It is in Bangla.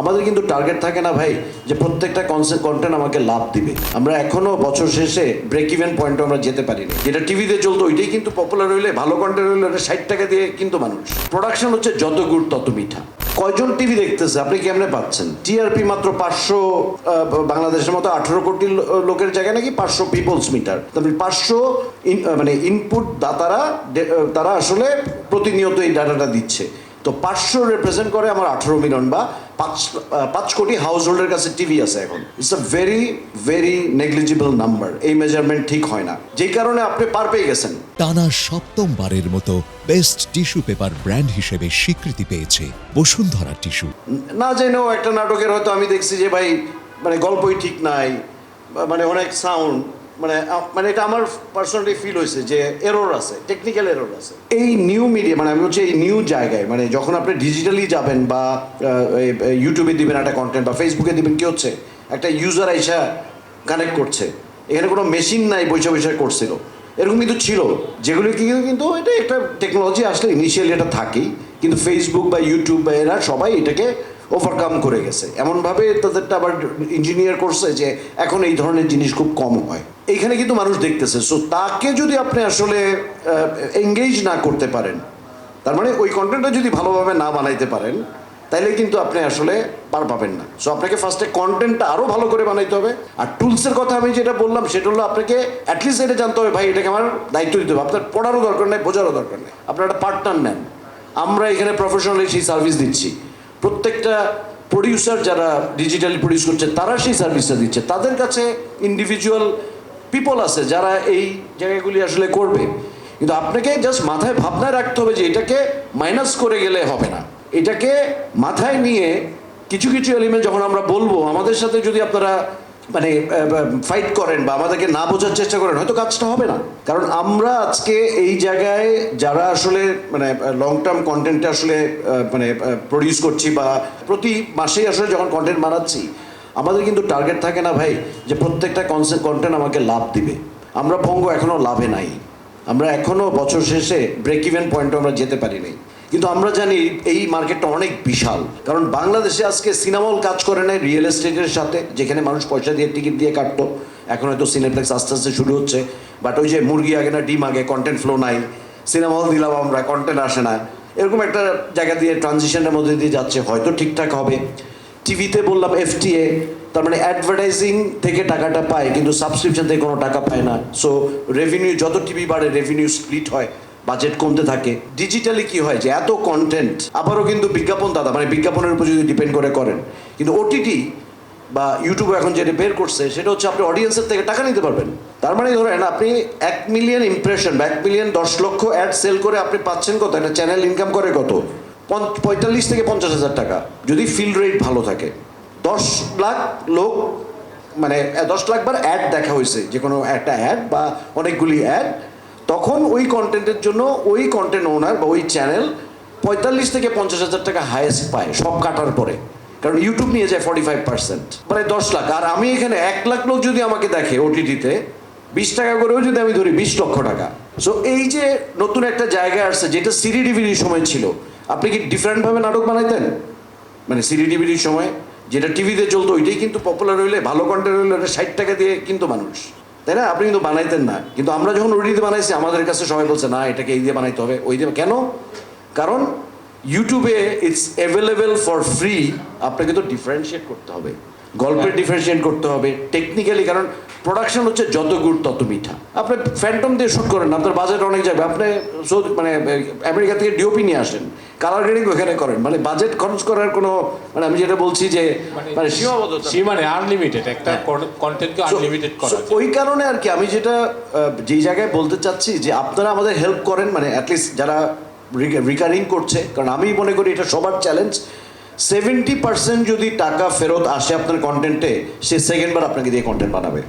আমাদের কিন্তু টার্গেট থাকে না ভাই যে প্রত্যেকটা কনসেপ্ট কন্টেন্ট আমাকে লাভ দিবে। আমরা এখনও বছর শেষে ব্রেক ইভেন পয়েন্টে আমরা যেতে পারিনি। যেটা টিভিতে চলতো ওইটাই কিন্তু পপুলার হইলে, ভালো কন্টেন্ট হইলে ওটা ষাট টাকা দিয়ে কিন্তু মানুষ। প্রোডাকশন হচ্ছে যত গুড় তত মিঠা। কয়জন টিভি দেখতেছে আপনি কেমনে পাচ্ছেন? টিআরপি মাত্র পাঁচশো বাংলাদেশের মতো আঠেরো কোটি লোকের জায়গায় নাকি পাঁচশো পিপলস মিটার তারপরে পাঁচশো মানে ইনপুট দাতারা তারা আসলে প্রতিনিয়ত এই ডাটাটা দিচ্ছে। তো পাঁচশো রিপ্রেজেন্ট করে আমার আঠারো মিলিয়ন বা পাঁচ পাঁচ কোটি হাউস হোল্ডের কাছে টিভি আছে এখন। It's a very very negligible number এই মেজারমেন্ট ঠিক হয় না। যেই কারণে আপনি পার পেয়ে গেছেন। টানা সপ্তমবারের মতো বেস্ট টিস্যু পেপার ব্র্যান্ড হিসেবে স্বীকৃতি পেয়েছে বসুন্ধরা টিস্যু না জেনেও একটা নাটকের হয়তো আমি দেখছি যে ভাই মানে গল্পই ঠিক নাই মানে অনেক সাউন্ড মানে মানে এটা আমার পার্সোনালি ফিল হয়েছে যে এরর আছে টেকনিক্যাল এরর আছে। এই নিউ মিডিয়া মানে আমি হচ্ছে এই নিউ জায়গায় মানে যখন আপনি ডিজিটালি যাবেন বা ইউটিউবে দিবেন একটা কন্টেন্ট বা ফেসবুকে দিবেন, কী হচ্ছে? একটা ইউজার আইসা কানেক্ট করছে। এখানে কোনো মেশিন নাই, বৈশা বৈশা করছিল। এরকম কিন্তু ছিল। যেগুলো কি কিন্তু এটা একটা টেকনোলজি আসলে ইনিশিয়ালি এটা থাকেই, কিন্তু ফেসবুক বা ইউটিউব বা এরা সবাই এটাকে ওভারকাম করে গেছে। এমনভাবে তাদেরটা আবার ইঞ্জিনিয়ার করছে যে এখন এই ধরনের জিনিস খুব কম হয়। এইখানে কিন্তু মানুষ দেখতেছে। সো তাকে যদি আপনি আসলে এঙ্গেজ না করতে পারেন, তার মানে ওই কন্টেন্টটা যদি ভালোভাবে না বানাইতে পারেন, তাইলে কিন্তু আপনি আসলে পার পাবেন না। সো আপনাকে ফার্স্টে কন্টেন্টটা আরও ভালো করে বানাইতে হবে। আর টুলসের কথা আমি যেটা বললাম, সেটা হলো আপনাকে অ্যাটলিস্ট এটা জানতে হবে, ভাই, এটাকে আমার দায়িত্ব দিতে হবে। আপনার পড়ারও দরকার নেই, বোঝারও দরকার নেই। আপনার একটা পার্টনার নেন। আমরা এখানে প্রফেশনালি সেই সার্ভিস দিচ্ছি। প্রত্যেকটা প্রডিউসার যারা ডিজিটালি প্রডিউস করছে, তারা সেই সার্ভিসটা দিচ্ছে। তাদের কাছে ইন্ডিভিজুয়াল পিপল আছে যারা এই জায়গাগুলি আসলে করবে। কিন্তু আপনাকে জাস্ট মাথায় ভাবনায় রাখতে হবে যে এটাকে মাইনাস করে গেলে হবে না। এটাকে মাথায় নিয়ে কিছু কিছু এলিমেন্ট যখন আমরা বলব, আমাদের সাথে যদি আপনারা মানে ফাইট করেন বা আমাদেরকে না বোঝার চেষ্টা করেন, হয়তো কাজটা হবে না। কারণ আমরা আজকে এই জায়গায় যারা আসলে মানে লং টার্ম কন্টেন্টটা আসলে মানে প্রডিউস করছি বা প্রতি মাসেই আসলে যখন কন্টেন্ট বানাচ্ছি আমাদের কিন্তু টার্গেট থাকে না ভাই যে প্রত্যেকটা কন্টেন্ট আমাকে লাভ দিবে। আমরা বঙ্গ এখনও লাভে নাই। আমরা এখনও বছর শেষে ব্রেক ইভেন পয়েন্টে আমরা যেতে পারি নাই। কিন্তু আমরা জানি এই মার্কেটটা অনেক বিশাল। কারণ বাংলাদেশে আজকে সিনেমা হল কাজ করে নাই রিয়েল এস্টেটের সাথে, যেখানে মানুষ পয়সা দিয়ে টিকিট দিয়ে কাটতো। এখন হয়তো সিনেপ্লেক্স আস্তে আস্তে শুরু হচ্ছে। বাট ওই যে মুরগি আগে না, ডিম আগে কন্টেন্ট ফ্লো নাই। সিনেমা হল দিলাম আমরা কন্টেন্ট আসে না। এরকম একটা জায়গা দিয়ে ট্রানজিশনের মধ্যে দিয়ে যাচ্ছে। হয়তো ঠিকঠাক হবে। টিভিতে বললাম এফটিএ, তার মানে অ্যাডভার্টাইজিং থেকে টাকাটা পায়, কিন্তু সাবস্ক্রিপশন থেকে কোনো টাকা পায় না। সো রেভিনিউ যত টিভি বাড়ে রেভিনিউ স্প্লিট হয় বাজেট কমতে থাকে। ডিজিটালি কি হয় যে, এত কন্টেন্ট আবারও কিন্তু বিজ্ঞাপন দাদা মানে বিজ্ঞাপনের উপর যদি ডিপেন্ড করে করেন। কিন্তু ওটিটি বা ইউটিউবে এখন যেটা বের করছে, সেটা হচ্ছে আপনি অডিয়েন্সের থেকে টাকা নিতে পারবেন। তার মানে ধরেন আপনি এক মিলিয়ন ইমপ্রেশন বা এক মিলিয়ন দশ লক্ষ অ্যাড সেল করে আপনি পাচ্ছেন কত? একটা চ্যানেল ইনকাম করে কত? পঁয়তাল্লিশ থেকে পঞ্চাশ হাজার টাকা। যদি ফিল রেট ভালো থাকে। দশ লাখ লোক মানে দশ লাখ বার অ্যাড দেখা হয়েছে, যে কোনো একটা অ্যাড বা অনেকগুলি অ্যাড তখন ওই কন্টেন্টের জন্য ওই কন্টেন্ট ওনার বা ওই চ্যানেল পঁয়তাল্লিশ থেকে পঞ্চাশ হাজার টাকা হায়েস্ট পায়, সব কাটার পরে। কারণ ইউটিউব নিয়ে যায় ফর্টি ফাইভ পার্সেন্ট মানে দশ লাখ। আর আমি এখানে এক লাখ লোক যদি আমাকে দেখে ওটিটিতে বিশ টাকা করেও যদি আমি ধরি বিশ লক্ষ টাকা। সো এই যে নতুন একটা জায়গা আসছে, যেটা সিডি ডিভিডির সময় ছিল আপনি কি ডিফারেন্টভাবে নাটক বানাইতেন? মানে সিডি ডিভিডির সময় যেটা টিভিতে চলতো ওইটাই কিন্তু পপুলার হইলে ভালো কন্টেন্ট হইলে ওটা ষাট টাকা দিয়ে কিন্তু মানুষ। তাই না? আপনি কিন্তু বানাইতেন না। কিন্তু আমরা যখন ওটিতে বানাইছি আমাদের কাছে সবাই বলছে না এটাকে এই দিয়ে বানাইতে হবে ওই দিয়ে কেন? কারণ ইউটিউবে ইটস অ্যাভেলেবেল ফর ফ্রি আপনাকে তো ডিফারেন্সিয়েট করতে হবে। গল্পের ডিফারেন্সিয়েট করতে হবে টেকনিক্যালি কারণ প্রোডাকশন হচ্ছে যত গুড় তত মিঠা আপনি ফ্যান্টম দিয়ে শ্যুট করেন আপনার বাজেট অনেক যাবে। আপনি মানে আমেরিকা থেকে ডিওপি নিয়ে আসেন। কালার গ্রেডিং ওখানে করেন। মানে বাজেট খরচ করার কোনো মানে আমি যেটা বলছি যে মানে সীমাবদ্ধতা মানে আনলিমিটেড একটা কন্টেন্টকে আনলিমিটেড করা ওই কারণে আর কি আমি যেটা যেই জায়গায় বলতে চাচ্ছি যে আপনারা আমাদের হেল্প করেন মানে অ্যাটলিস্ট যারা রিকারিং করছে কারণ আমি মনে করি এটা সবার চ্যালেঞ্জ সেভেন্টি পার্সেন্ট যদি টাকা ফেরত আসে আপনার কন্টেন্টে সে সেকেন্ড বার আপনাকে দিয়ে কন্টেন্ট বানাবে।